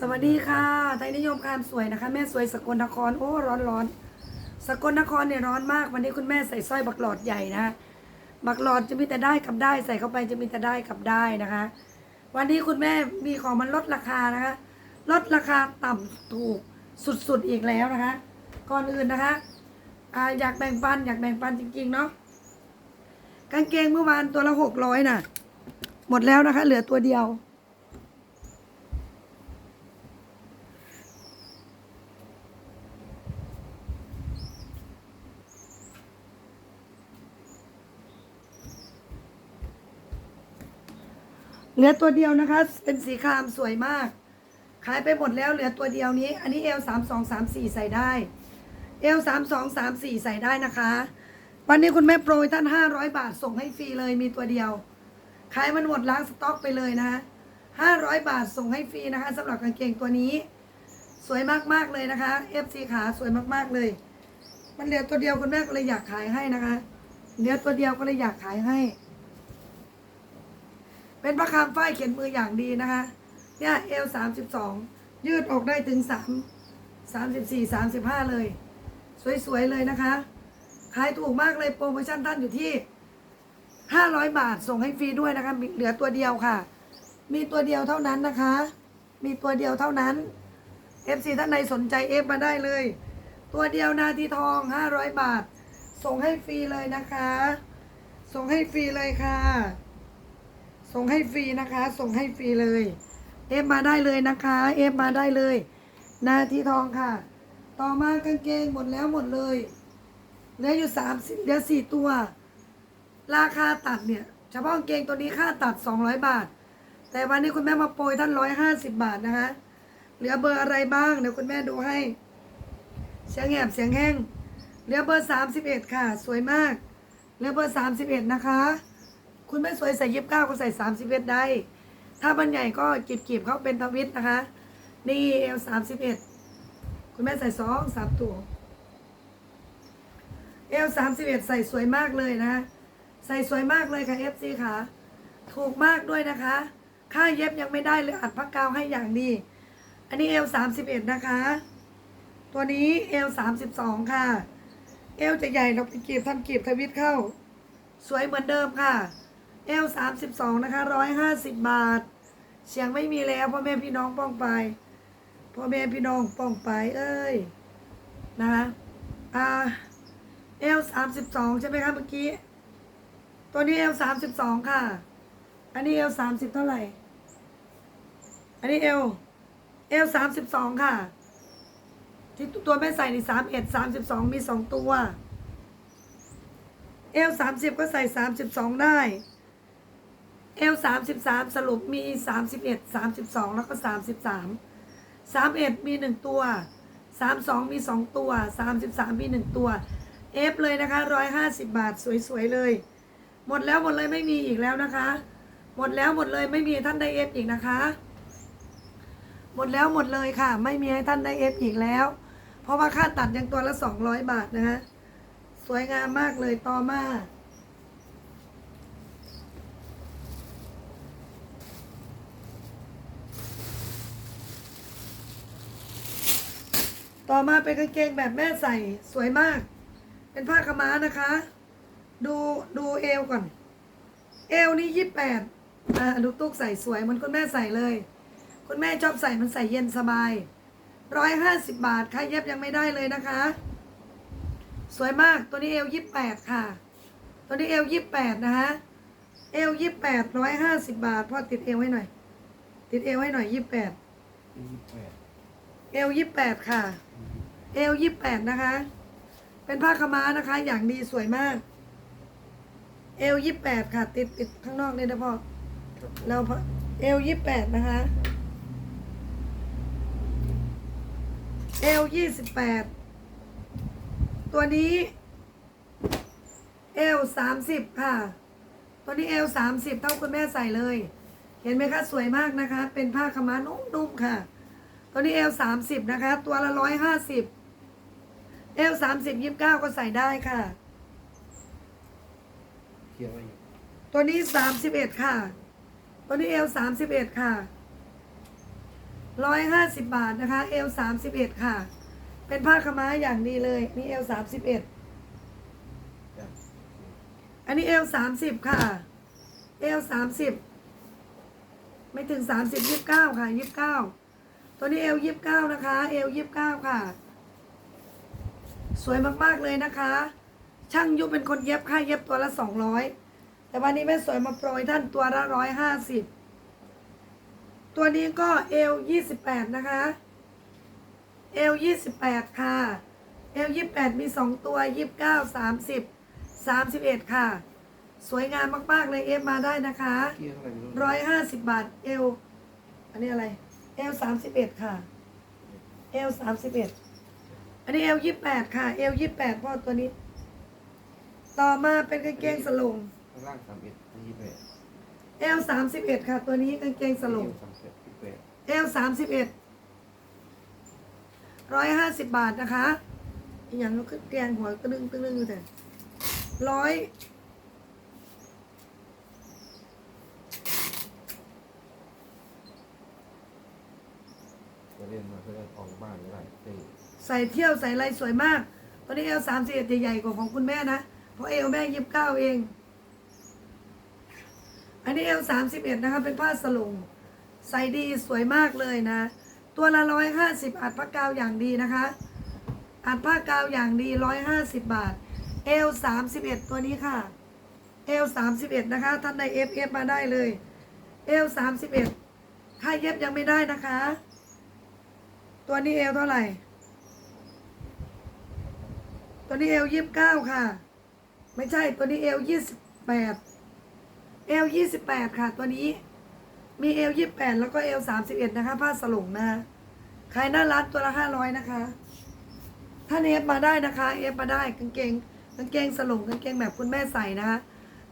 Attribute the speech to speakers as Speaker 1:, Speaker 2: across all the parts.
Speaker 1: สวัสดีค่ะ ไทยนิยมการสวยนะคะ แม่สวยสกลนคร โอ้ร้อนร้อนสกลนครเนี่ยร้อนมาก วันนี้คุณแม่ใส่สร้อยบักหลอดใหญ่นะบักหลอดจะมีแต่ได้กับได้ ใส่เข้าไปจะมีแต่ได้กับได้นะคะ วันนี้คุณแม่มีของมันลดราคานะคะ ลดราคาต่ำถูกสุดๆอีกแล้วนะคะ ก่อนอื่นนะคะออยากแบ่งปันอยากแบ่งปันจริงๆเนาะกางเกงเมื่อวานตัวละหกร้อยน่ะ หมดแล้วนะคะ เหลือตัวเดียว เหลือตัวเดียวนะคะ เป็นสีครามสวยมาก ขายไปหมดแล้วเหลือตัวเดียวนี้ อันนี้เอลสามสองสามสี่ใส่ได้เอลสามสองสามสี่ใส่ได้นะคะ วันนี้คุณแม่โปรยท่านห้าร้อยบาทส่งให้ฟรีเลยมีตัวเดียว ขายมันหมดล้างสต็อกไปเลยนะห้าร้อยบาทส่งให้ฟรีนะคะสำหรับกางเกงตัวนี้ สวยมากๆเลยนะคะ FC ขาสวยมากๆเลย มันเหลือตัวเดียวคุณแม่ก็เลยอยากขายให้นะคะเหลือตัวเดียวก็เลยอยากขายให้ เป็นประคามฝ้ายเขียนมืออย่างดีนะคะ เนี่ยเอลสามสิบสองยืดออกได้ถึงสามสามสิบสี่สามสิบห้าเลย สวยๆเลยนะคะ ขายถูกมากเลยโปรโมชั่นท่านอยู่ที่ห้าร้อยบาทส่งให้ฟรีด้วยนะคะเหลือตัวเดียวค่ะ มีตัวเดียวเท่านั้นนะคะ มีตัวเดียวเท่านั้น FC ท่านใดสนใจเอฟมาได้เลย ตัวเดียวนาทีทองห้าร้อยบาท ส่งให้ฟรีเลยนะคะ ส่งให้ฟรีเลยค่ะ ส่งให้ฟรีนะคะ ส่งให้ฟรีเลย เอฟมาได้เลยนะคะ เอฟมาได้เลยนาทีทองค่ะ ต่อมากางเกงหมดแล้วหมดเลยเหลืออยู่สามสิบเหลือสี่ตัว ราคาตัดเนี่ยเฉพาะกางเกงตัวนี้ค่าตัดสองร้อยบาท แต่วันนี้คุณแม่มาโปรยท่านร้อยห้าสิบบาทนะคะ เหลือเบอร์อะไรบ้างเดี๋ยวคุณแม่ดูให้ เสียงแหบเสียงแห้งเหลือเบอร์สามสิบเอ็ดค่ะ สวยมากเหลือเบอร์สามสิบเอ็ดนะคะ คุณไม่สวยใส่ยิบเก้าก็ใส่สามสิบเอ็ดได้ ถ้ามันใหญ่ก็กีบกีบเข้าเป็นทวิตนะคะ นี่เอลสามสิบเอ็ดคุณแม่ใส่สองสามตัวเอลสามสิบเอ็ดใส่สวยมากเลยนะ ใส่สวยมากเลยค่ะเอฟซีค่ะถูกมากด้วยนะคะ ค่าเย็บยังไม่ได้เลยอัดพักกาวให้อย่างดี อันนี้เอลสามสิบเอ็ดนะคะ ตัวนี้เอลสามสิบสองค่ะ เอลจะใหญ่เราไปกีบทำกีบทวิตเข้า สวยเหมือนเดิมค่ะ เอลสามสิบสองนะคะร้อยห้าสิบบาท เสียงไม่มีแล้วพ่อแม่พี่น้องป้องไปพ่อแม่พี่น้องป้องไปเอ้ยนะคะอ่าเอลสามสิบสองใช่ไหมคะเมื่อกี้ ตัวนี้เอลสามสิบสองค่ะ อันนี้เอลสามสิบเท่าไหร่ อันนี้เอลเอลสามสิบสองค่ะ ที่ตัวแม่ใส่ในสามเอ็ดสามสิบสองมีสองตัวเอลสามสิบก็ใส่สามสิบสองได้ เอลสามสิบสามสรุปมีสามสิบเอ็ดสามสิบสองแล้วก็สามสิบสามสามเอ็ดมีหนึ่งตัวสามสองมีสองตัวสามสิบสามมีหนึ่งตัวเอฟเลยนะคะร้อยห้าสิบบาทสวยๆเลย หมดแล้วหมดเลยไม่มีอีกแล้วนะคะ หมดแล้วหมดเลยไม่มีท่านได้เอฟอีกนะคะ หมดแล้วหมดเลยค่ะ ไม่มีให้ท่านได้เอฟอีกแล้ว เพราะว่าค่าตัดยังตัวละสองร้อยบาทนะคะสวยงามมากเลยต่อมา ต่อมาเป็นกางเกงแบบแม่ใส่สวยมาก เป็นผ้าขาวม้านะคะ ดูดูเอวก่อน เอวนี่ยี่แปดอ่าดูตุ๊กใส่สวยเหมันคุณแม่ใส่เลย คุณแม่ชอบใส่มันใส่เย็นสบายร้อยห้าสิบบาทค่าเย็บยังไม่ได้เลยนะคะ สวยมากตัวนี้เอวยี่แปดค่ะ ตัวนี้เอวยี่แปดนะคะเอวยี่แปดร้อยห้าสิบบาทพ่อติดเอวให้หน่อย ติดเอวให้หน่อยยี่แปด
Speaker 2: ยี่สิบแปด
Speaker 1: เอลยี่แปดค่ะ เอลยี่แปดนะคะ เป็นผ้าขม้านะคะ อย่างดีสวยมาก เอลยี่แปดค่ะ ติดติดข้างนอกนี่นะพ่อ
Speaker 2: ครับผม
Speaker 1: เราเอลยี่แปดนะคะ เอลยี่สิบแปดตัวนี้เอลสามสิบค่ะ ตัวนี้เอลสามสิบเท่าคุณแม่ใส่เลย เห็นไหมคะ สวยมากนะคะ เป็นผ้าขม้านุ่มๆค่ะ ตัวนี้เอลสามสิบนะคะ ตัวละร้อยห้าสิบ เอลสามสิบยี่สิบเก้าก็ใส่ได้ค่ะ
Speaker 2: เขียนไว้อยู่
Speaker 1: ตัวนี้สามสิบเอ็ดค่ะ ตัวนี้เอลสามสิบเอ็ดค่ะร้อยห้าสิบบาทนะคะ เอลสามสิบเอ็ดค่ะ เป็นผ้าขาวม้าอย่างดีเลย นี่เอลสามสิบเอ็ด
Speaker 2: จ้ะ
Speaker 1: อันนี้เอลสามสิบค่ะ เอลสามสิบไม่ถึงสามสิบยี่สิบเก้าค่ะยี่สิบเก้าตัวนี้เอลยี่สิบเก้านะคะ เอลยี่สิบเก้าค่ะ สวยมากๆเลยนะคะ ช่างยุเป็นคนเย็บค่าเย็บตัวละสองร้อยแต่วันนี้แม่สวยมาโปรยท่านตัวละร้อยห้าสิบตัวนี้ก็เอลยี่สิบแปดนะคะเอลยี่สิบแปดค่ะเอลยี่แปดมีสองตัวยี่สิบเก้าสามสิบสามสิบเอ็ดค่ะ สวยงามมากๆเลยเอฟมาได้นะคะ
Speaker 2: เกียร์เท่าไหร่ไม่รู้
Speaker 1: ร้อยห้าสิบบาทเอลอันนี้อะไรเอลสามสิบเอ็ดค่ะเอลสามสิบเอ็ด อันนี้เอลยี่แปดค่ะ เอลยี่แปดพ่อตัวนี้ ต่อมาเป็นกางเกงสลง
Speaker 2: ข้างล่างสามเอ็ดยี่สิบแปด
Speaker 1: เอลสามสิบเอ็ดค่ะ ตัวนี้กางเกงสลง
Speaker 2: สามสิบแปด
Speaker 1: เอลสามสิบเอ็ดร้อยห้าสิบบาทนะคะอหย่างก็แกงหัวตึ้งตึ้งตึ้งอยู่แต่ร้อย
Speaker 2: จะเล่นมาเพื่อออกบ้านไม่ได้เต้
Speaker 1: ใส่เที่ยวใส่อะไรสวยมากตัวนี้เอลสามสิบเอ็ดใหญ่ๆกว่าของคุณแม่นะ เพราะเอลแม่ยิบเก้าเอง อันนี้เอลสามสิบเอ็ดนะคะเป็นผ้าสลงใส่ดีสวยมากเลยนะ ตัวละร้อยห้าสิบอัดผ้ากาวอย่างดีนะคะ อัดผ้ากาวอย่างดีร้อยห้าสิบบาทเอลสามสิบเอ็ดตัวนี้ค่ะเอลสามสิบเอ็ดนะคะท่านในเอฟเอฟมาได้เลยเอลสามสิบเอ็ดค่าเย็บยังไม่ได้นะคะ ตัวนี้เอลเท่าไหร่ ตัวนี้เอลยี่สิบเก้าค่ะ ไม่ใช่ตัวนี้เอลยี่สิบแปดเอลยี่สิบแปดค่ะ ตัวนี้มีเอลยี่แปดแล้วก็เอลสามสิบเอ็ดนะคะผ้าสลงนะขายหน้าร้านตัวละห้าร้อยนะคะ ถ้าเอฟมาได้นะคะเอฟมาได้กางเกงกางเกงสลงกางเกงแบบคุณแม่ใส่นะคะ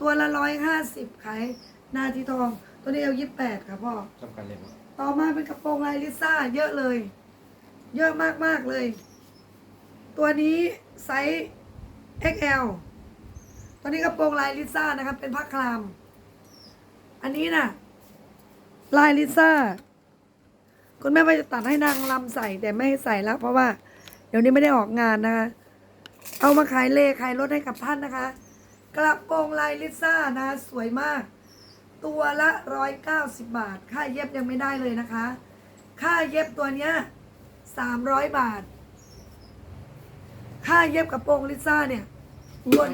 Speaker 1: ตัวละร้อยห้าสิบขายหน้าที่ทอง ตัวนี้เอลยี่แปดค่ะพ่อ
Speaker 2: สำคัญเลยมั้ง
Speaker 1: ต่อมาเป็นกระโปรงลายลิซ่าเยอะเลย เยอะมากๆเลย ตัวนี้ไซส์ XL ตัวนี้กระโปรงลายลิซ่านะครับ เป็นผ้าคลาม อันนี้น่ะ ลายลิซ่า คุณแม่ว่าจะตัดให้นางลำใส่แต่ไม่ให้ใส่แล้ว เพราะว่า เดี๋ยวนี้ไม่ได้ออกงานนะคะ เอามาขายเลขายรถให้กับท่านนะคะ กระโปรงลายลิซ่านะสวยมาก ตัวละร้อยเก้าสิบบาท ค่าเย็บยังไม่ได้เลยนะคะ ค่าเย็บตัวเนี้ยสามร้อยบาท ค่าเย็บกระโปรงลิซ่าเนี่ยรวม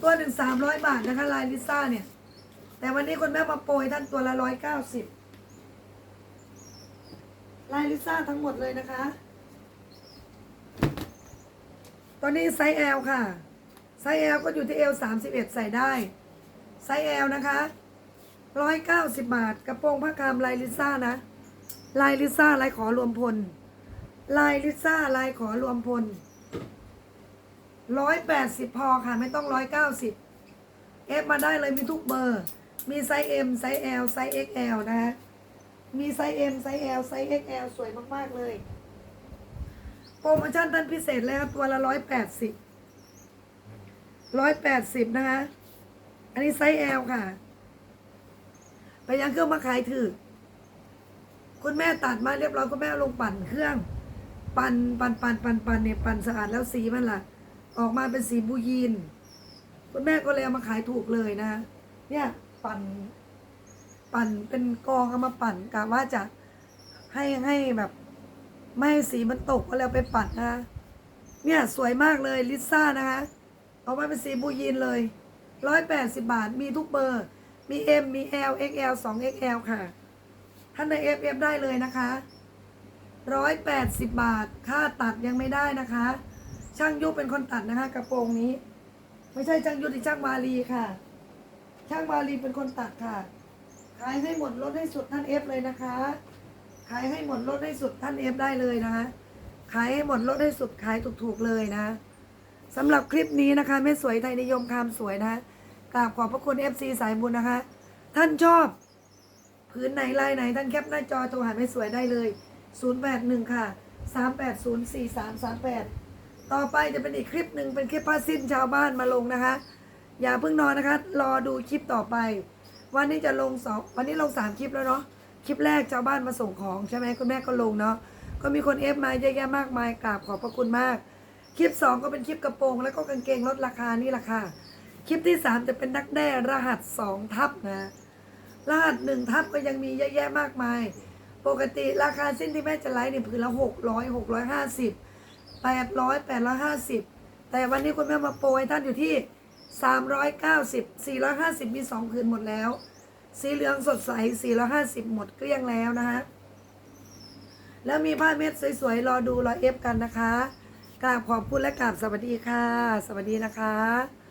Speaker 1: ตัวหนึ่งสามร้อยบาทนะคะลายลิซ่าเนี่ย แต่วันนี้คุณแม่มาโปรยท่านตัวละร้อยเก้าสิบลายลิซ่าทั้งหมดเลยนะคะตัวนี้ไซส์ L ค่ะ ไซส์ L ก็อยู่ที่ L 31 ใส่ได้ ไซส์ L นะคะ 190 บาท กระโปรงผ้าคามลายลิซ่านะ ลายลิซ่าลายขอรวมพล ลายลิซ่าลายขอรวมพล180พอค่ะ ไม่ต้อง190เก้าสิบเอฟมาได้เลยมีทุกเบอร์ มีไซส์ M ไซส์ L ไซส์ XL นะฮะมีไซส์ M ไซส์ L ไซส์ XL สวยมาก ๆ เลย โปรโมชั่นท่านพิเศษเลยครับตัวละ180ร้อยแปดสิบนะคะ อันนี้ไซส์ L ค่ะ ไปยังเครื่องมาขายถือ คุณแม่ตัดมาเรียบร้อยคุณแม่ลงปั่นเครื่อง ปั่นปั่นปั่นปั่นปั่นเนี่ยปั่นสะอาดแล้วสีมันล่ะ ออกมาเป็นสีบูยีน คุณแม่ก็เลยเอามาขายถูกเลยนะ เนี่ยปั่น ปั่นเป็นกองเอามาปั่นกะว่าจะให้ให้แบบไม่ให้สีมันตกก็แล้วไปปั่นนะเนี่ยสวยมากเลยลิซ่านะคะออกมาเป็นสีบูยีนเลยร้อยแปดสิบาทมีทุกเบอร์ มี M มี L XL 2 XL ค่ะ ท่านใน FF ได้เลยนะคะร้อยแปดสิบบาท ค่าตัดยังไม่ได้นะคะ ช่างยุเป็นคนตัดนะคะ กระโปรงนี้ ไม่ใช่ช่างยุที่ช่างมาลีค่ะ ช่างมาลีเป็นคนตัดค่ะ ขายให้หมดลดให้สุดท่าน F เลยนะคะ ขายให้หมดลดให้สุดท่าน F ได้เลยนะคะ ขายให้หมดลดให้สุดขายถูกๆเลยนะสำหรับคลิปนี้นะคะแม่สวยไทยนิยมคำสวยนะกราบขอบพระคุณ FC สายบุญนะคะ ท่านชอบ ผืนไหนลายไหนท่านแคปหน้าจอโทรหาแม่สวยได้เลย 081 ค่ะ 3804338 ต่อไปจะเป็นอีกคลิปหนึ่งเป็นคลิปผ้าสิ้นชาวบ้านมาลงนะคะ อย่าเพิ่งนอนนะคะ รอดูคลิปต่อไป วันนี้จะลงสองวันนี้ลงสามคลิปแล้วเนาะคลิปแรกชาวบ้านมาส่งของใช่ไหมคุณแม่ก็ลงเนาะก็มีคนเอฟมาเยอะแยะมากมายกราบขอบพระคุณมาก คลิปสองก็เป็นคลิปกระโปรง แล้วก็กางเกงลดราคานี่แหละค่ะคลิปที่สามจะเป็นนักแด้รหัสสองทับนะ รหัสหนึ่งทับก็ยังมีเยอะแยะมากมาย ปกติราคาสิ้นที่แม่จะไลฟ์เนี่ยผืนละหกร้อยหกร้อยห้าสิบแปดร้อยแปดร้อยห้าสิบแต่วันนี้คุณแม่มาโปรให้ท่านอยู่ที่สามร้อยเก้าสิบสี่ร้อยห้าสิบมีสองผืนหมดแล้ว สีเหลืองสดใสสี่ร้อยห้าสิบหมดเกลี้ยงแล้วนะฮะแล้วมีผ้าเม็ดสวยๆ รอดูรอเอฟกันนะคะ กราบขอบคุณและกราบสวัสดีค่ะ สวัสดีนะคะ